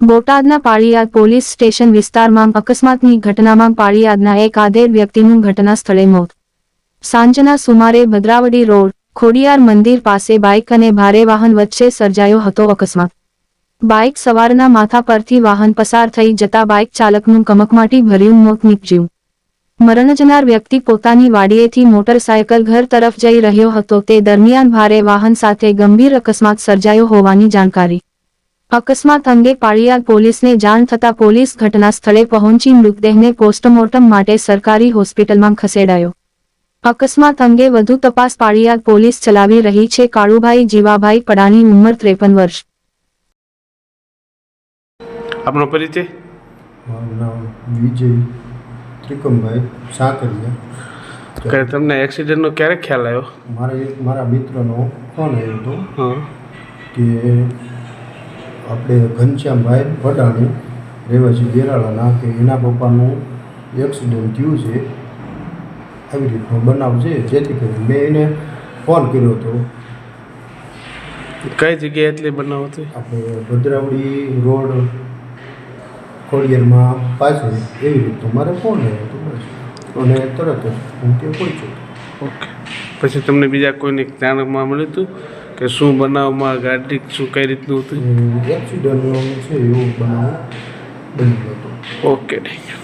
બોટાદના Paliyad police station વિસ્તારમાં અકસ્માતની ઘટનામાં પાળિયાદના એક આધેર વ્યક્તિનું ઘટના સ્થળે મોત. સાંજના સુમારે ભદ્રાવડી રોડ, ખોડિયાર મંદિર પાસે બાઇક અને ભારે વાહન વચ્ચે સર્જાયો હતો અકસ્માત. બાઇક સવારના માથા પરથી વાહન પસાર થઈ જતા બાઇક ચાલકનું કમકમાટી ભર્યું, મોત નીપજ્યું. મરણ જનાર વ્યક્તિ પોતાની વાડીએથી મોટરસાયકલ ઘર તરફ જઈ રહ્યો હતો. તે દરમિયાન ભારે વાહન સાથે ગંભીર અકસ્માત સર્જાયો હોવાની જાણકારી. અકસ્માત અંગે પાળિયાદ પોલીસને જાણ થતા પોલીસ ઘટના સ્થળે પહોંચી મૃતદેહને પોસ્ટમોર્ટમ માટે સરકારી હોસ્પિટલમાં ખસેડાયો. અકસ્માત અંગે વધુ તપાસ પાળિયાદ પોલીસ ચલાવી રહી છે કાળુભાઈ જીવાભાઈ પડાની ઉંમર ત્રેપન વર્ષ. આપનો પરિચય? મારું નામ વિજય ત્રિકમભાઈ સાકરિયા. તમને એક્સિડન્ટનો ક્યારે ખ્યાલ આવ્યો? મારે એક મારા મિત્રનો ફોન આવ્યો હતો કે આપણે ઘનશ્યામભાઈ વડાણી રહેવાસી બેરાળાના કે એના પપ્પાનું એક્સિડન્ટ થયું છે. આવી રીતનો બનાવ છે જેથી કરીને મેં એને ફોન કર્યો હતો. કઈ જગ્યાએ એટલે બનાવ હતી? આપણે ભદ્રાવડી રોડ ખોડિયારમાં પાછળ એવી રીતનો મારે ફોન આવ્યો હતો બસ. અને તરત જ હું ત્યાં પહોંચ્યો. ઓકે. પછી તમને બીજા કોઈને જાણવા મળ્યું હતું? કે શું બનાવમાં ગાડી શું કઈ રીતનું હતું? એક્સિડન્ટનો છે એવું બનાવ બન્યો હતો. Okay thank you